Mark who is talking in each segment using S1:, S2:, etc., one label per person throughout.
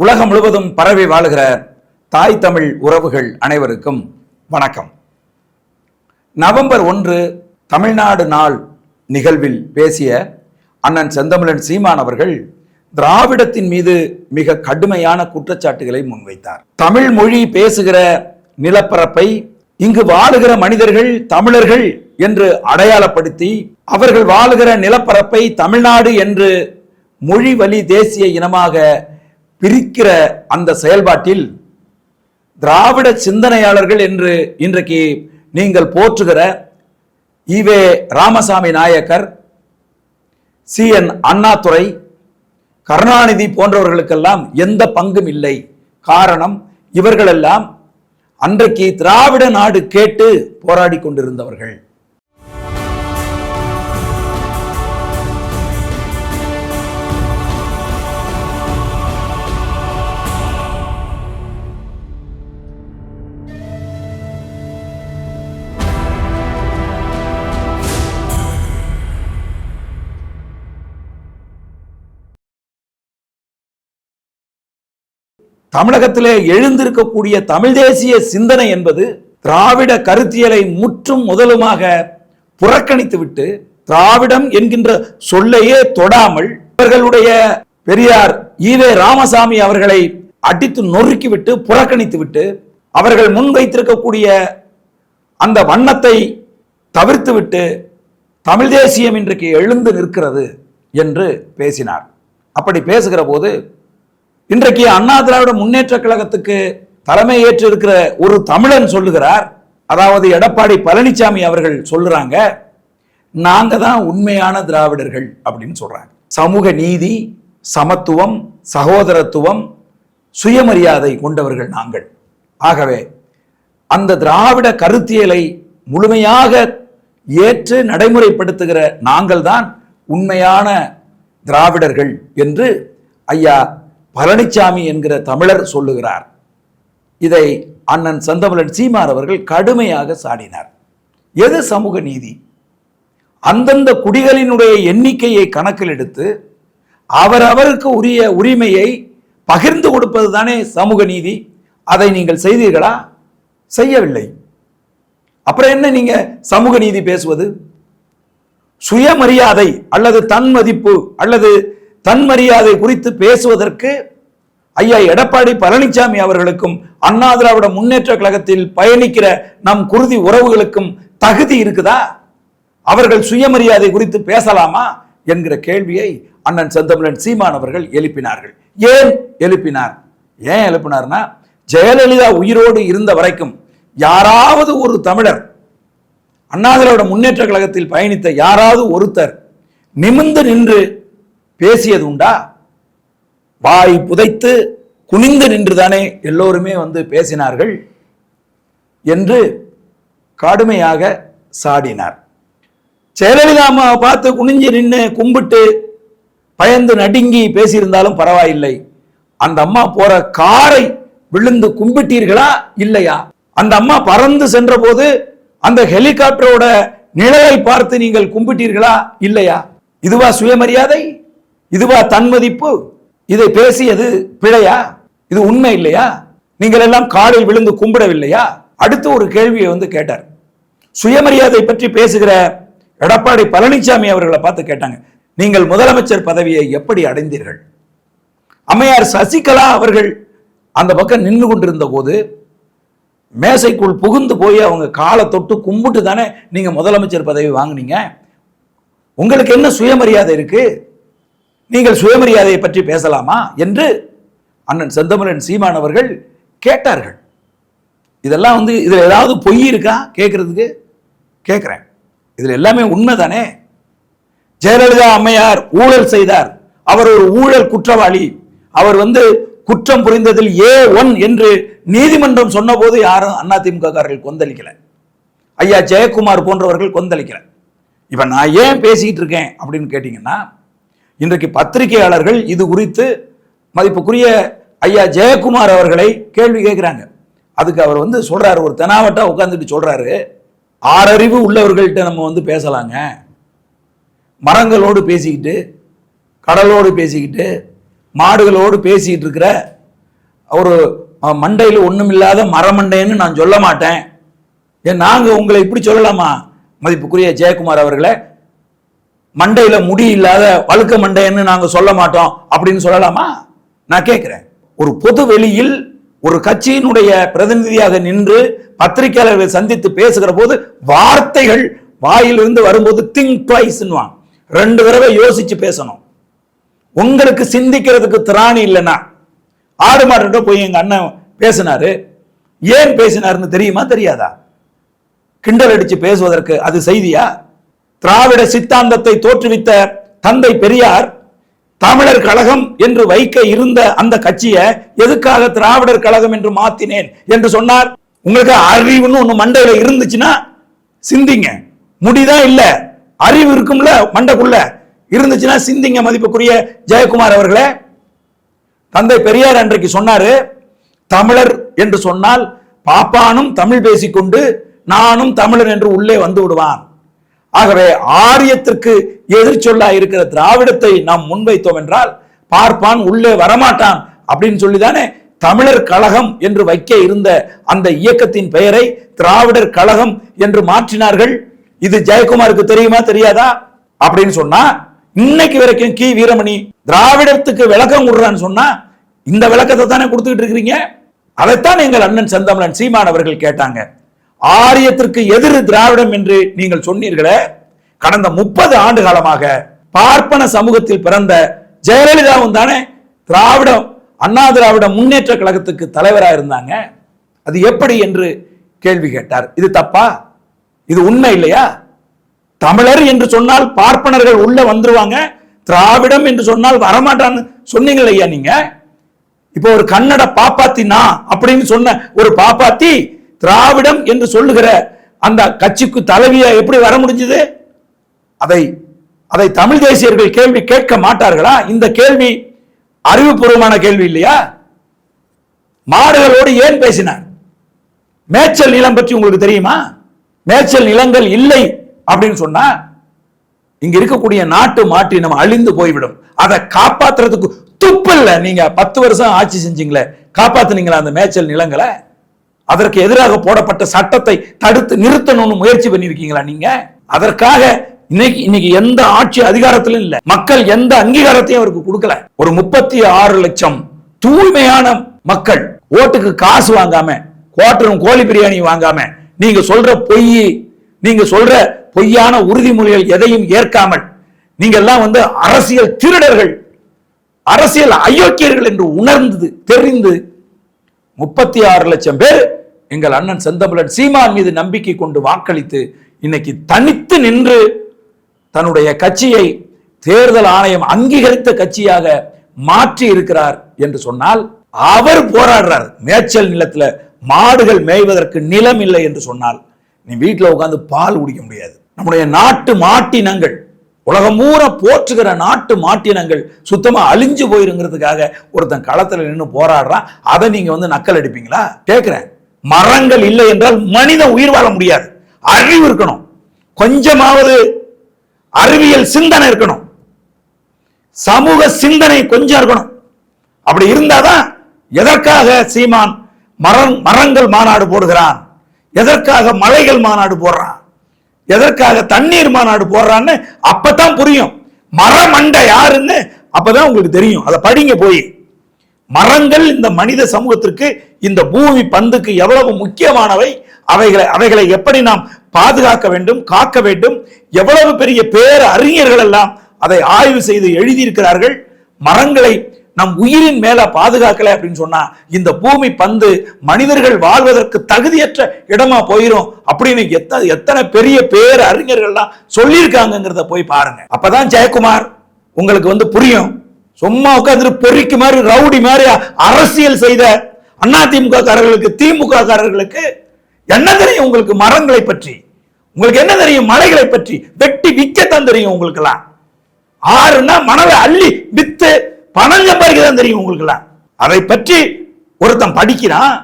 S1: உலகம் முழுவதும் பரவி வாழுகிற தாய் தமிழ் உறவுகள் அனைவருக்கும் வணக்கம். நவம்பர் ஒன்று தமிழ்நாடு நாள் நிகழ்வில் பேசிய அண்ணன் செந்தமிழன் சீமான் அவர்கள் திராவிடத்தின் மீது மிக கடுமையான குற்றச்சாட்டுகளை முன்வைத்தார். தமிழ் மொழி பேசுகிற நிலப்பரப்பை இங்கு வாழுகிற மனிதர்கள் தமிழர்கள் என்று அடையாளப்படுத்தி அவர்கள் வாழுகிற நிலப்பரப்பை தமிழ்நாடு என்று மொழி வழி தேசிய இனமாக பிரிக்கிற அந்த செயல்பாட்டில் திராவிட சிந்தனையாளர்கள் என்று இன்றைக்கு நீங்கள் போற்றுகிற EV Ramasamy Naicker C N Annadurai Karunanidhi போன்றவர்களுக்கெல்லாம் எந்த பங்கும் இல்லை. காரணம் இவர்களெல்லாம் அன்றைக்கு திராவிட நாடு கேட்டு போராடி கொண்டிருந்தவர்கள். தமிழகத்திலே எழுந்திருக்கக்கூடிய தமிழ் தேசிய சிந்தனை என்பது திராவிட கருத்தியலை முற்றும் முதலுமாக புறக்கணித்துவிட்டு திராவிடம் என்கின்ற சொல்லையே தொடாமல் இவர்களுடைய பெரியார் ஈவே ராமசாமி அவர்களை அடித்து நொறுக்கிவிட்டு புறக்கணித்துவிட்டு அவர்கள் முன்வைத்திருக்கக்கூடிய அந்த வண்ணத்தை தவிர்த்துவிட்டு தமிழ் தேசியம் இன்றைக்கு எழுந்து நிற்கிறது என்று பேசினார். அப்படி பேசுகிற போது இன்றைக்கு அண்ணா திராவிட முன்னேற்ற கழகத்துக்கு தலைமை ஏற்று இருக்கிற ஒரு தமிழன் சொல்லுகிறார். அதாவது எடப்பாடி பழனிசாமி அவர்கள் சொல்லுறாங்க நாங்க தான் உண்மையான திராவிடர்கள் அப்படின்னு சொல்றாங்க. சமூக நீதி சமத்துவம் சகோதரத்துவம் சுயமரியாதை கொண்டவர்கள் நாங்கள். ஆகவே அந்த திராவிட கருத்தியலை முழுமையாக ஏற்று நடைமுறைப்படுத்துகிற நாங்கள் தான் உண்மையான திராவிடர்கள் என்று ஐயா பழனிசாமி என்கிற தமிழர் சொல்லுகிறார். இதை அண்ணன் சந்தமலன் சீமார் அவர்கள் கடுமையாக சாடினார். எது சமூக நீதி? அந்தந்த குடிகளினுடைய எண்ணிக்கையை கணக்கில் எடுத்து அவரவருக்கு உரிய உரிமையை பகிர்ந்து கொடுப்பது தானே சமூக நீதி? அதை நீங்கள் செய்தீர்களா? செய்யவில்லை. அப்புறம் என்ன நீங்க சமூக நீதி பேசுவது? சுயமரியாதை அல்லது தன் மதிப்பு அல்லது தன் மரியாதை குறித்து பேசுவதற்கு ஐயா எடப்பாடி பழனிசாமி அவர்களுக்கும் அண்ணா திராவிட முன்னேற்ற கழகத்தில் பயணிக்கிற நம் குருதி உறவுகளுக்கும் தகுதி இருக்குதா? அவர்கள் சுயமரியாதை குறித்து பேசலாமா? என்கிற கேள்வியை அண்ணன் செந்தமிழன் சீமான் அவர்கள் எழுப்பினார்கள். ஏன் எழுப்பினார்? ஏன் எழுப்பினார்னா ஜெயலலிதா உயிரோடு இருந்த வரைக்கும் யாராவது ஒரு தமிழர் அண்ணாதிராவிட முன்னேற்ற கழகத்தில் பயணித்த யாராவது ஒருத்தர் நிமிர்ந்து நின்று பேசியது உண்டா? வாய் புதைத்து குனிந்து நின்றுதானே எல்லோருமே வந்து பேசினார்கள் என்று கடுமையாக சாடினார். ஜெயலலிதாமா பார்த்து குனிஞ்சு நின்று கும்பிட்டு பயந்து நடுங்கி பேசியிருந்தாலும் பரவாயில்லை. அந்த அம்மா போற காரை விழுந்து கும்பிட்டீர்களா? இல்லையா? அந்த அம்மா பறந்து சென்ற போது அந்த ஹெலிகாப்டரோட நிழலை பார்த்து நீங்கள் கும்பிட்டீர்களா? இல்லையா? இதுவா சுயமரியாதை? இதுவா தன்மதிப்பு? இதை பேசியது பிழையா? இது உண்மை இல்லையா? நீங்கள் எல்லாம் காலில் விழுந்து கும்பிடவில்லையா? அடுத்து ஒரு கேள்வியை வந்து கேட்டார். சுயமரியாதை பற்றி பேசுகிற எடப்பாடி பழனிசாமி அவர்களை பார்த்து கேட்டாங்க. நீங்கள் முதலமைச்சர் பதவியை எப்படி அடைந்தீர்கள்? அம்மையார் சசிகலா அவர்கள் அந்த பக்கம் நின்று கொண்டிருந்த போது மேசைக்குள் புகுந்து போய் அவங்க காலை தொட்டு கும்பிட்டு தானே நீங்கள் முதலமைச்சர் பதவி வாங்குனீங்க? உங்களுக்கு என்ன சுயமரியாதை இருக்குது நீங்கள் சுயமரியாதையை பற்றி பேசலாமா என்று அண்ணன் செந்தமிழன் சீமான் அவர்கள் கேட்டார்கள். இதெல்லாம் வந்து இதில் ஏதாவது பொய் இருக்கா கேட்கறதுக்கு? கேட்குறேன். இதில் எல்லாமே உண்மை தானே ஜெயலலிதா அம்மையார் ஊழல் செய்தார். அவர் ஒரு ஊழல் குற்றவாளி. அவர் வந்து குற்றம் புரிந்ததில் ஏ ஒன் என்று நீதிமன்றம் சொன்னபோது யாரும் அதிமுக காரர்கள் கொந்தளிக்கல. ஐயா ஜெயக்குமார் போன்றவர்கள் கொந்தளிக்கல. இப்போ நான் ஏன் பேசிக்கிட்டு இருக்கேன் அப்படின்னு கேட்டிங்கன்னா இன்றைக்கு பத்திரிகையாளர்கள் இது குறித்து மதிப்புக்குரிய ஐயா ஜெயக்குமார் அவர்களை கேள்வி கேட்குறாங்க. அதுக்கு அவர் வந்து சொல்கிறாரு ஒரு தெனாவட்டா உட்காந்துட்டு சொல்கிறாரு ஆறறிவு உள்ளவர்கள்ட்ட நம்ம வந்து பேசலாங்க. மரங்களோடு பேசிக்கிட்டு கடலோடு பேசிக்கிட்டு மாடுகளோடு பேசிக்கிட்டு இருக்கிற ஒரு மண்டையில் ஒன்றுமில்லாத மரமண்டைன்னு நான் சொல்ல மாட்டேன். ஏன் நாங்கள் உங்களை இப்படி சொல்லலாமா? மதிப்புக்குரிய ஜெயக்குமார் அவர்களை மண்டையில முடி இல்லாத வழுக்க மண்டைன்னு நாங்க சொல்ல மாட்டோம் அப்படின்னு சொல்லலாமா? நான் கேட்கிறேன் ஒரு பொது வெளியில் ஒரு கட்சியினுடைய பிரதிநிதியாக நின்று பத்திரிகையாளர்களை சந்தித்து பேசுகிற போது வார்த்தைகள் வாயிலிருந்து வரும்போது திங்க் ட்வைஸ் ரெண்டு தடவை யோசிச்சு பேசணும். உங்களுக்கு சிந்திக்கிறதுக்கு திராணி இல்லைன்னா. ஆடு மாடுகிட்ட போய் எங்க அண்ணன் பேசினாரு. ஏன் பேசினாருன்னு தெரியுமா தெரியாதா? கிண்டல் அடிச்சு பேசுவதற்கு அது செய்தியா? திராவிட சித்தாந்தத்தை தோற்றுவித்த தந்தை பெரியார் தமிழர் கழகம் என்று வைக்க இருந்த அந்த கட்சியை எதுக்காக திராவிடர் கழகம் என்று மாத்தினேன் என்று சொன்னார். உங்களுக்கு அறிவுன்னு ஒன்று மண்டையில் இருந்துச்சுன்னா சிந்திங்க. முடிதான் இல்லை? அறிவு இருக்கும்ல மண்டைக்குள்ள. இருந்துச்சுன்னா சிந்திங்க மதிப்புக்குரிய ஜெயக்குமார் அவர்களே. தந்தை பெரியார் அன்றைக்கு சொன்னாரு தமிழர் என்று சொன்னால் பாப்பானும் தமிழ் பேசிக்கொண்டு நானும் தமிழர் என்று உள்ளே வந்து விடுவான். ஆகவே ஆரியத்திற்கு எதிர்ச்சொல்லா இருக்கிற திராவிடத்தை நாம் முன்வைத்தோம் என்றால் பார்ப்பான் உள்ளே வரமாட்டான் அப்படின்னு சொல்லிதானே தமிழர் கழகம் என்று வைக்க இருந்த அந்த இயக்கத்தின் பெயரை திராவிடர் கழகம் என்று மாற்றினார்கள். இது ஜெயக்குமாருக்கு தெரியுமா தெரியாதா? அப்படின்னு சொன்னா இன்னைக்கு வரைக்கும் கி. வீரமணி திராவிடத்துக்கு விளக்கம் கொடுறான்னு சொன்னா இந்த விளக்கத்தை தானே கொடுத்துக்கிட்டு இருக்கிறீங்க? அதைத்தான் எங்கள் அண்ணன் செந்தமிழன் சீமான் அவர்கள் கேட்டாங்க. ஆரியத்திற்கு எதிர் திராவிடம் என்று நீங்கள் சொன்னீர்களே கடந்த முப்பது ஆண்டு காலமாக பார்ப்பன சமூகத்தில் பிறந்த ஜெயலலிதாவும் தானே திராவிடம் அண்ணா திராவிட முன்னேற்ற கழகத்துக்கு தலைவராக இருந்தாங்க. அது எப்படி என்று கேள்வி கேட்டார். இது தப்பா? இது உண்மை இல்லையா? தமிழர் என்று சொன்னால் பார்ப்பனர்கள் உள்ள வந்துருவாங்க திராவிடம் என்று சொன்னால் வரமாட்டான்னு சொன்னீங்க ஐயா நீங்க? இப்போ ஒரு கன்னட பாப்பாத்தி நான் அப்படின்னு சொன்ன ஒரு பாப்பாத்தி திராவிடம் என்று சொல்லுகிற அந்த கட்சிக்கு தலைவியா எப்படி வர முடிஞ்சது? அதை அதை தமிழ் தேசியர்கள் கேள்வி கேட்க மாட்டார்களா? இந்த கேள்வி அறிவுபூர்வமான கேள்வி இல்லையா? மாடுகளோடு ஏன் பேசினார்? மேய்ச்சல் நிலம் பற்றி உங்களுக்கு தெரியுமா? மேய்ச்சல் நிலங்கள் இல்லை அப்படின்னு சொன்னா இங்க இருக்கக்கூடிய நாட்டு மாட்டினம் அழிந்து போய்விடும். அதை காப்பாத்துறதுக்கு துப்பு இல்ல. நீங்க பத்து வருஷம் ஆட்சி செஞ்சீங்களே காப்பாத்துனீங்களா அந்த மேய்ச்சல் நிலங்களை? அதற்கு எதிராக போடப்பட்ட சட்டத்தை தடுத்து நிறுத்தணும்னு முயற்சி பண்ணியிருக்கீங்களா நீங்க? அதற்காக இன்னைக்கு இன்னைக்கு எந்த ஆட்சி அதிகாரத்திலும் இல்ல. மக்கள் எந்த அங்கீகாரத்தையும் அவருக்கு கொடுக்கல. ஒரு முப்பத்தி ஆறு லட்சம் தூய்மையான மக்கள் ஓட்டுக்கு காசு வாங்காம குவாட்டரும் கோழி பிரியாணி வாங்காம நீங்க சொல்ற பொய் நீங்க சொல்ற பொய்யான உறுதிமொழிகள் எதையும் ஏற்காமல் நீங்க எல்லாம் வந்து அரசியல் திருடர்கள் அரசியல் அயோக்கியர்கள் என்று உணர்ந்தது தெரிந்து முப்பத்தி ஆறு லட்சம் பேர் எங்கள் அண்ணன் செந்தமிழன் சீமான் மீது நம்பிக்கை கொண்டு வாக்களித்து இன்னைக்கு தனித்து நின்று தன்னுடைய கட்சியை தேர்தல் ஆணையம் அங்கீகரித்த கட்சியாக மாற்றி இருக்கிறார் என்று சொன்னால் அவர் போராடுறார். மேய்ச்சல் நிலத்துல மாடுகள் மேய்வதற்கு நிலம் இல்லை என்று சொன்னால் நீ வீட்டில் உட்காந்து பால் குடிக்க முடியாது. நம்முடைய நாட்டு மாட்டினங்கள் உலகம் பூரா போற்றுகிற நாட்டு மாட்டினங்கள் சுத்தமா அழிஞ்சு போயிருங்கிறதுக்காக ஒருத்தன் களத்துல நின்று போராடுறான். அதை நீங்க வந்து நக்கல் அடிப்பீங்களா? கேட்கிறேன் மரங்கள் இல்லை என்றால் மனிதன் உயிர் வாழ முடியாது. அறிவு இருக்கணும். கொஞ்சமாவது அறிவியல் சிந்தனை இருக்கணும். சமூக சிந்தனை கொஞ்சம் இருக்கணும். அப்படி இருந்தாதான் எதற்காக சீமான் மரம் மரங்கள் மாநாடு போடுகிறான்? எதற்காக மலைகள் மாநாடு போடுறான்? எதற்காக தண்ணீர் மாநாடு போடுறான்னு அப்பதான் புரியும். மரமண்டை யாருன்னு அப்பதான் உங்களுக்கு தெரியும். அதை படிங்க போய். மரங்கள் இந்த மனித சமூகத்திற்கு இந்த பூமி பந்துக்கு எவ்வளவு முக்கியமானவை? அவைகளை அவைகளை எப்படி நாம் பாதுகாக்க வேண்டும் காக்க வேண்டும்? எவ்வளவு பெரிய பேர் அறிஞர்கள் எல்லாம் அதை ஆய்வு செய்து எழுதியிருக்கிறார்கள்? மரங்களை நம் உயிரின் மேல பாதுகாக்கல அப்படின்னு சொன்னா இந்த பூமி பந்து மனிதர்கள் வாழ்வதற்கு தகுதியற்ற இடமா போயிரும் அப்படின்னு எத்தனை எத்தனை பெரிய பேர் அறிஞர்கள்லாம் சொல்லியிருக்காங்கிறத போய் பாருங்க. அப்பதான் ஜெயக்குமார் உங்களுக்கு வந்து புரியும். சும்மா உட்காந்துட்டு பொறிக்கு மாதிரி ரவுடி மாதிரி அரசியல் செய்த அண்ணா காரர்களுக்கு திமுக காரர்களுக்கு என்ன தெரியும் உங்களுக்கு மரங்களை பற்றி? உங்களுக்கு என்ன தெரியும் மலைகளை பற்றி? வெட்டி விற்கத்தான் தெரியும் உங்களுக்கெல்லாம். ஆறுனா மணலை அள்ளி வித்து பணம் தான் தெரியும் உங்களுக்கெல்லாம். அதை பற்றி ஒருத்தன் படிக்கிறான்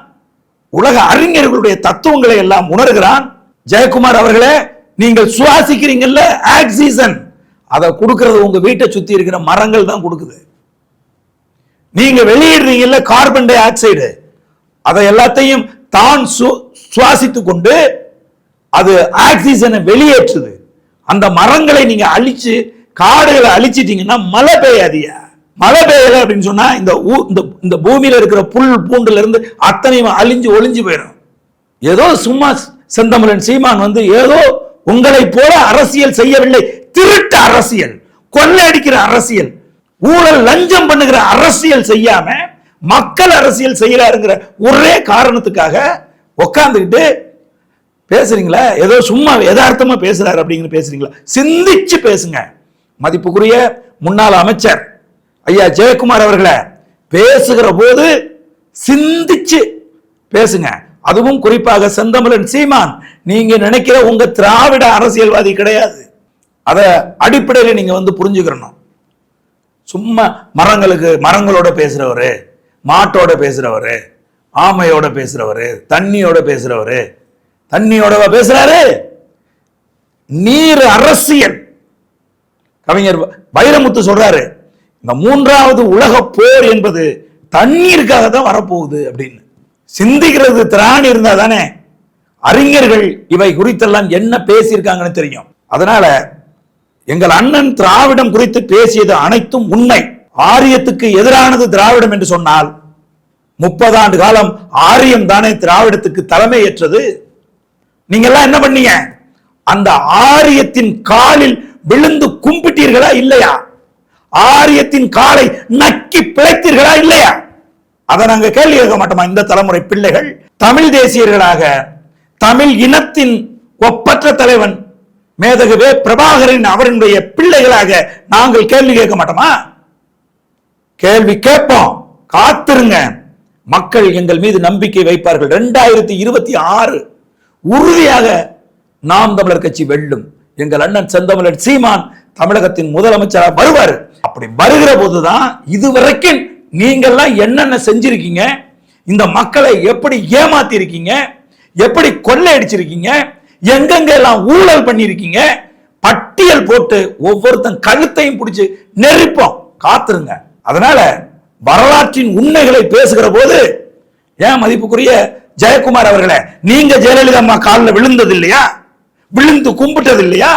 S1: உலக அறிஞர்களுடைய தத்துவங்களை எல்லாம் உணர்கிறான். ஜெயக்குமார் அவர்களே நீங்கள் சுவாசிக்கிறீங்கல்ல ஆக்சிஜன் அதை கொடுக்கறது உங்க வீட்டை சுத்தி இருக்கிற மரங்கள் தான் கொடுக்குது. நீங்க வெளியிடுறீங்கல்ல கார்பன் டை ஆக்சைடு. அதை எல்லாத்தையும் தான் சு- கொண்டு அது ஆக்சிஜனை வெளியேற்றுது. அந்த மரங்களை நீங்க அழிச்சு காடுகளை அழிச்சிட்டீங்கன்னா மழை பெய்யாதியா மழை பெய்யல அப்படின்னு சொன்னா இந்த ஊ- இந்த இந்த பூமியில இருக்கிற புல் பூண்டுல இருந்து அத்தனையும் அழிஞ்சு ஒளிஞ்சு போயிடும். ஏதோ சும்மா செந்தமலன் சீமான் வந்து ஏதோ உங்களை போல அரசியல் செய்யவில்லை. திருட்டு அரசியல் கொள்ளடிக்கிற அரசியல் ஊழல் லஞ்சம் பண்ணுகிற அரசியல் செய்யாம மக்கள் அரசியல் செய்கிறாருங்கிற ஒரே காரணத்துக்காக உக்காந்துக்கிட்டு பேசுறீங்களா? ஏதோ சும்மா யதார்த்தமா பேசுறாரு அப்படிங்கிற பேசுறீங்களா? சிந்திச்சு பேசுங்க. மதிப்புக்குரிய முன்னாள் அமைச்சர் ஐயா ஜெயக்குமார் அவர்களை பேசுகிற போது சிந்திச்சு பேசுங்க. அதுவும் குறிப்பாக செந்தமிழன் சீமான் நீங்க நினைக்கிற உங்க திராவிட அரசியல்வாதி கிடையாது. அதை அடிப்படையில் நீங்க வந்து புரிஞ்சுக்கிறணும். சும்மா மரங்களுக்கு மரங்களோட பேசுறவரு. மாட்டோட பேசுகிறவர் ஆமையோட பேசுகிறவர் தண்ணியோட பேசுறவரு தண்ணியோடவா பேசுறாரு? நீர் அரசியல். கவிஞர் வைரமுத்து சொல்றாரு இந்த மூன்றாவது உலக போர் என்பது தண்ணீருக்காக தான் வரப்போகுது அப்படின்னு. சிந்திக்கிறது திராணி இருந்தா தானே அறிஞர்கள் இவை குறித்தெல்லாம் என்ன பேசியிருக்காங்கன்னு தெரியும். அதனால எங்கள் அண்ணன் திராவிடம் குறித்து பேசியது அனைத்தும் உண்மை. ஆரியத்துக்கு எதிரானது திராவிடம் என்று சொன்னால் முப்பது ஆண்டு காலம் ஆரியம் தானே திராவிடத்துக்கு தலைமை ஏற்றது நீங்கெல்லாம் என்ன பண்ணீங்க? அந்த ஆரியத்தின் காலில் விழுந்து கும்பிட்டீர்களா இல்லையா? ஆரியத்தின் காலை நக்கி பிழைத்தீர்களா இல்லையா? அதை நாங்க கேள்வி கேட்க மாட்டோமா இந்த தலைமுறை பிள்ளைகள்? தமிழ் தேசியர்களாக தமிழ் இனத்தின் ஒப்பற்ற தலைவன் மேதகுவே பிரபாகரன் அவருடைய பிள்ளைகளாக நாங்கள் கேள்வி கேட்க மாட்டோமா? கேள்வி கேட்போம். காத்திருங்க. மக்கள் எங்கள் மீது நம்பிக்கை வைப்பார்கள். ரெண்டாயிரத்தி இருபத்தி ஆறு உறுதியாக நாம் தமிழர் கட்சி வெல்லும். எங்கள் அண்ணன் செந்தமிழன் சீமான் தமிழகத்தின் முதலமைச்சராக வருவார். அப்படி வருகிற போதுதான் இதுவரைக்கும் நீங்கள்லாம் என்னென்ன செஞ்சிருக்கீங்க? இந்த மக்களை எப்படி ஏமாத்தி இருக்கீங்க எப்படி கொள்ளையடிச்சிருக்கீங்க? எங்கெங்க எல்லாம் ஊழல் பண்ணியிருக்கீங்க பட்டியல் போட்டு ஒவ்வொருத்தன் கழுத்தையும் பிடிச்சி நெருப்போம். காத்துருங்க. அதனால வரலாற்றின் உண்மைகளை பேசுகிற போது ஏன் மதிப்புக்குரிய ஜெயக்குமார் அவர்களே நீங்க ஜெயலலிதா அம்மா காலில் விழுந்தது இல்லையா விழுந்து கும்பிட்டது இல்லையா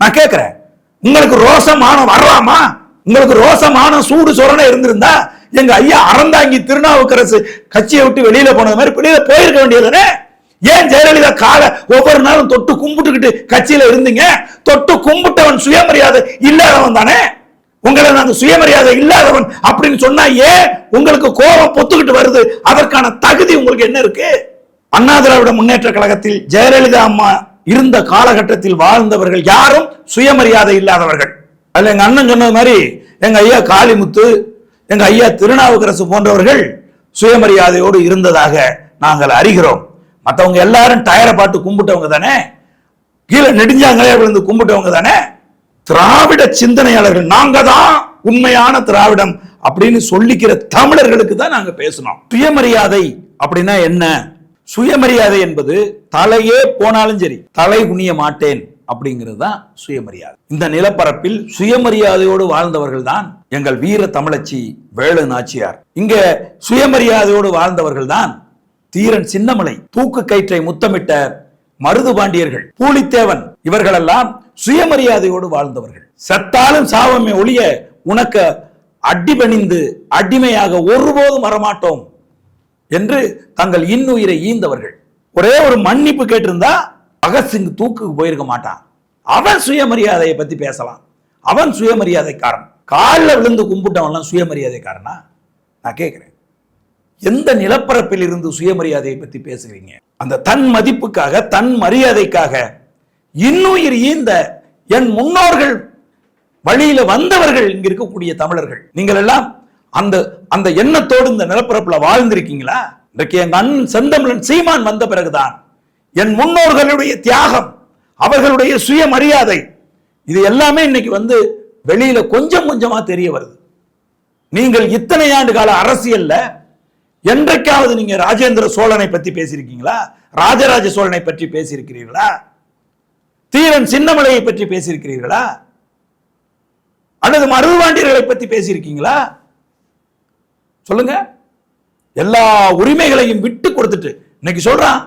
S1: நான் கேட்கிறேன். உங்களுக்கு ரோசமான வரலாமா உங்களுக்கு ரோசமான சூடு சொரணை இருந்திருந்தா எங்க ஐயா அறந்தாங்கி திருநாவுக்கரசு கட்சியை விட்டு வெளியில போனது மாதிரி வெளியில போயிருக்க வேண்டியதுனே ஏன் ஜெயலலிதா காலை ஒவ்வொரு நாளும் தொட்டு கும்பிட்டுக்கிட்டு கட்சியில இருந்தீங்க? தொட்டு கும்பிட்டவன் சுயமரியாதை இல்லாதவன் தானே? உங்களை நாங்கள் சுயமரியாதை இல்லாதவன் அப்படின்னு சொன்னா ஏன் உங்களுக்கு கோபம் பொத்துக்கிட்டு வருது? அதற்கான தகுதி உங்களுக்கு என்ன இருக்கு? அண்ணா திராவிட முன்னேற்ற கழகத்தில் ஜெயலலிதா அம்மா இருந்த காலகட்டத்தில் வாழ்ந்தவர்கள் யாரும் சுயமரியாதை இல்லாதவர்கள். அதுல எங்க அண்ணன் சொன்னது மாதிரி எங்க ஐயா காளிமுத்து எங்க ஐயா திருநாவுக்கரசு போன்றவர்கள் சுயமரியாதையோடு இருந்ததாக நாங்கள் அறிகிறோம். மற்றவங்க எல்லாரும் டயரை பாட்டு கும்பிட்டவங்க தானே? கீழே நெடுஞ்சாங்களே விழுந்து கும்பிட்டவங்க தானே? திராவிட சிந்தனையாளர்கள் நாங்க தான் உண்மையான திராவிடம் அப்படின்னு சொல்லிக்கிற தமிழர்களுக்கு தான் நாங்க பேசணும் சுயமரியாதை அப்படின்னா என்ன? சுயமரியாதை என்பது தலையே போனாலும் சரி தலை குனிய மாட்டேன் அப்படிங்கிறது தான் சுயமரியாதை. இந்த நிலப்பரப்பில் சுயமரியாதையோடு வாழ்ந்தவர்கள் தான் எங்கள் வீர தமிழச்சி வேலு நாச்சியார். இங்க சுயமரியாதையோடு வாழ்ந்தவர்கள் தான் தீரன் சின்னமலை தூக்கு கயிற்றை முத்தமிட்ட மருது பாண்டியர்கள் பூலித்தேவன் இவர்களெல்லாம் சுயமரியாதையோடு வாழ்ந்தவர்கள். சத்தாலும் சாவமே ஒழிய உனக்கு அடிபணிந்து அடிமையாக ஒருபோதும் வரமாட்டோம் என்று தங்கள் இன்னுயிரை ஈந்தவர்கள். ஒரே ஒரு மன்னிப்பு கேட்டிருந்தா பகத்சிங் தூக்குக்கு போயிருக்க மாட்டான். அவன் சுயமரியாதையை பத்தி பேசலாம். அவன் சுயமரியாதைக்காரன். காலில் விழுந்து கும்பிட்டவன்லாம் சுயமரியாதைக்காரனா? நான் கேட்குறேன். எந்த நிலப்பரப்பில் இருந்து சுயமரியாதையை பத்தி பேசுகிறீங்க? அந்த தன் மதிப்புக்காக தன் மரியாதைக்காக இன்னுயிர் ஈந்த என் முன்னோர்கள் வழியில வந்தவர்கள் இங்க இருக்கக்கூடிய தமிழர்கள். நீங்கள் எல்லாம் அந்த அந்த எண்ணத்தோடு இந்த நிலப்பரப்புல வாழ்ந்திருக்கீங்களா? இன்றைக்கு எங்க அண்ணன் செந்தமிழன் சீமான் வந்த பிறகுதான் என் முன்னோர்களுடைய தியாகம் அவர்களுடைய சுயமரியாதை இது எல்லாமே இன்னைக்கு வந்து வெளியில கொஞ்சம் கொஞ்சமா தெரிய வருது. நீங்கள் இத்தனை ஆண்டு கால அரசியல்ல என்றைக்காவது நீங்க ராஜேந்திர சோழனை பத்தி பேசியிருக்கீங்களா? ராஜராஜ சோழனை பற்றி பேசியிருக்கிறீர்களா? வீரன் சின்னமலையை பற்றி பேசியிருக்கிறீர்களா? அல்லது மருதுவாண்டியர்களை பற்றி பேசியிருக்கீங்களா? சொல்லுங்க. எல்லா உரிமைகளையும் விட்டு கொடுத்துட்டு இன்னைக்கு சொல்றான்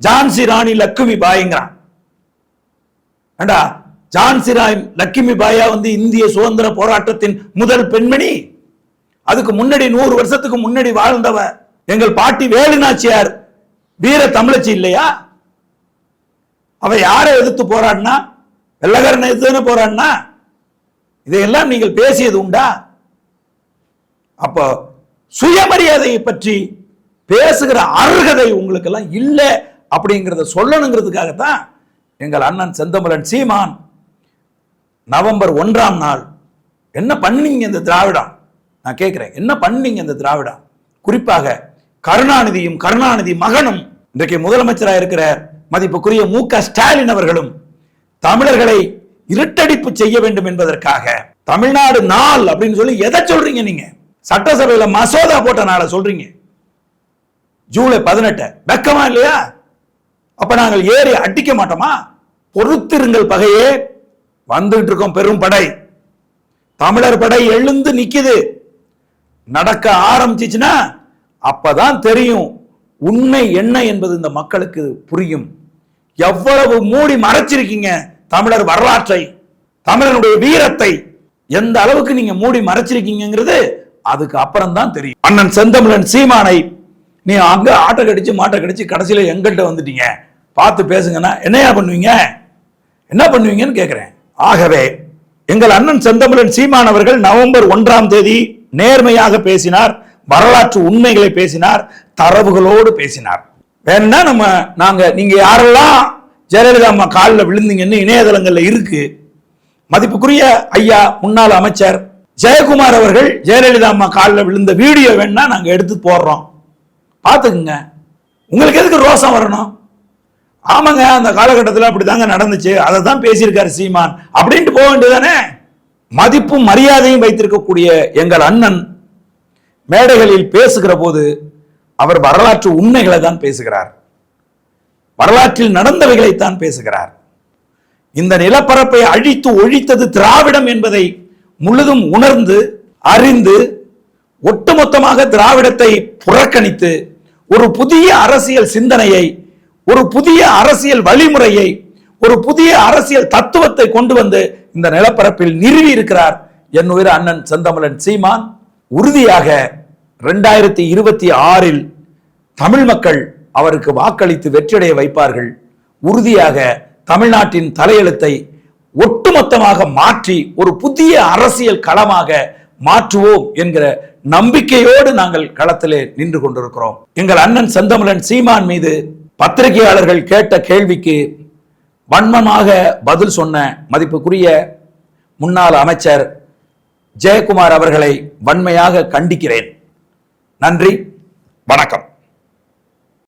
S1: ஜான்சி ராணி லக்குமி பாய்ங்கிறான். ஏண்டா ஜான்சி ராய் லக்குமி பாயா வந்து இந்திய சுதந்திர போராட்டத்தின் முதல் பெண்மணி? அதுக்கு முன்னாடி நூறு வருஷத்துக்கு முன்னாடி வாழ்ந்தவ எங்கள் பாட்டி வேலுநாச்சியார் வீர தமிழச்சி இல்லையா? அவ யாரை எதிர்த்து போராடினா? வெள்ளக்காரனை எதிர்த்து போராடினா? இதையெல்லாம் நீங்கள் பேசியது உண்டா? அப்போ சுயமரியாதையை பற்றி பேசுகிற அருகதை உங்களுக்கு எல்லாம் இல்லை அப்படிங்கிறத சொல்லணுங்கிறதுக்காகத்தான் எங்கள் அண்ணன் செந்தமலன் சீமான் நவம்பர் ஒன்றாம் நாள் என்ன பண்ணீங்க இந்த திராவிடம்? நான் கேட்கிறேன் என்ன பண்ணீங்க இந்த திராவிடம்? குறிப்பாக கருணாநிதியும் கருணாநிதி மகனும் இன்றைக்கு முதலமைச்சராக இருக்கிற மதிப்புக்குரிய மு க ஸ்டாலின் அவர்களும் தமிழர்களை இருட்டடிப்பு செய்ய வேண்டும் என்பதற்காக தமிழ்நாடு நாள் அப்படின்னு சொல்லி எதை சொல்றீங்க நீங்க? சட்டசபையில மசோதா போட்ட நாளை சொல்றீங்க. ஜூலை பதினெட்டு. வெக்கமா இல்லையா? அப்ப நாங்கள் ஏறி அடிக்க மாட்டோமா? பொறுத்திருங்கள் பகையே. வந்துகிட்டு இருக்கோம் பெரும் படை. தமிழர் படை எழுந்து நிக்குது. நடக்க ஆரம்பிச்சிச்சுன்னா அப்பதான் தெரியும் உண்மை என்ன என்பது இந்த மக்களுக்கு புரியும். எவ்வளவு மூடி மறைச்சிருக்கீங்க தமிழர் வரலாற்றை தமிழனுடைய வீரத்தை? எந்த அளவுக்கு நீங்க மூடி மறைச்சிருக்கீங்கிறது அதுக்கு அப்புறம் தான் தெரியும். அண்ணன் செந்தமிழன் சீமானை நீ அங்க ஆட்டை கடிச்சு மாட்டை கடிச்சு கடைசியில எங்கள்கிட்ட வந்துட்டீங்க. பார்த்து பேசுங்கன்னா என்னையா பண்ணுவீங்க? என்ன பண்ணுவீங்கன்னு கேட்கிறேன் ஆகவே எங்கள் அண்ணன் செந்தமிழன் சீமான் அவர்கள் நவம்பர் ஒன்றாம் தேதி நேர்மையாக பேசினார் வரலாற்று உண்மைகளை பேசினார் தரவுகளோடு பேசினார். வேணா நம்ம நாங்க நீங்க யாரெல்லாம் ஜெயலலிதா அம்மா காலில் விழுந்தீங்கன்னு இணையதளங்கள்ல இருக்கு. மதிப்புக்குரிய ஐயா முன்னாள் அமைச்சர் ஜெயக்குமார் அவர்கள் ஜெயலலிதா அம்மா காலில் விழுந்த வீடியோ வேணா நாங்க எடுத்து போடுறோம். பார்த்துக்குங்க. உங்களுக்கு எதுக்கு ரோசம் வரணும்? ஆமாங்க அந்த காலகட்டத்தில் அப்படிதாங்க நடந்துச்சு. அதை தான் பேசியிருக்காரு சீமான். அப்படின்ட்டு போக வேண்டியதானே மதிப்பும் மரியாதையும் வைத்திருக்கக்கூடிய எங்கள் அண்ணன் மேடைகளில் பேசுகிற போது அவர் வரலாற்று உண்மைகளை தான் பேசுகிறார். வரலாற்றில் நடந்தவைகளைத்தான் பேசுகிறார். இந்த நிலப்பரப்பை அழித்து ஒழித்தது திராவிடம் என்பதை முழுதும் உணர்ந்து அறிந்து ஒட்டுமொத்தமாக திராவிடத்தை புறக்கணித்து ஒரு புதிய அரசியல் சிந்தனையை ஒரு புதிய அரசியல் வழிமுறையை ஒரு புதிய அரசியல் தத்துவத்தை கொண்டு வந்து இந்த நிலப்பரப்பில் நிறுவி இருக்கிறார் என் உயிர் அண்ணன் செந்தமிழன் சீமான். உறுதியாக ரெண்டாயிரத்தி இருபத்தி ஆறில் தமிழ் மக்கள் அவருக்கு வாக்களித்து வெற்றியடைய வைப்பார்கள். உறுதியாக தமிழ்நாட்டின் தலையெழுத்தை ஒட்டுமொத்தமாக மாற்றி ஒரு புதிய அரசியல் களமாக மாற்றுவோம் என்கிற நம்பிக்கையோடு நாங்கள் களத்திலே நின்று கொண்டிருக்கிறோம். எங்கள் அண்ணன் செந்தமிழன் சீமான் மீது பத்திரிகையாளர்கள் கேட்ட கேள்விக்கு வன்மமாக பதில் சொன்ன மதிப்புக்குரிய முன்னாள் அமைச்சர் ஜெயக்குமார் அவர்களை வன்மையாக கண்டிக்கிறேன். நன்றி வணக்கம்.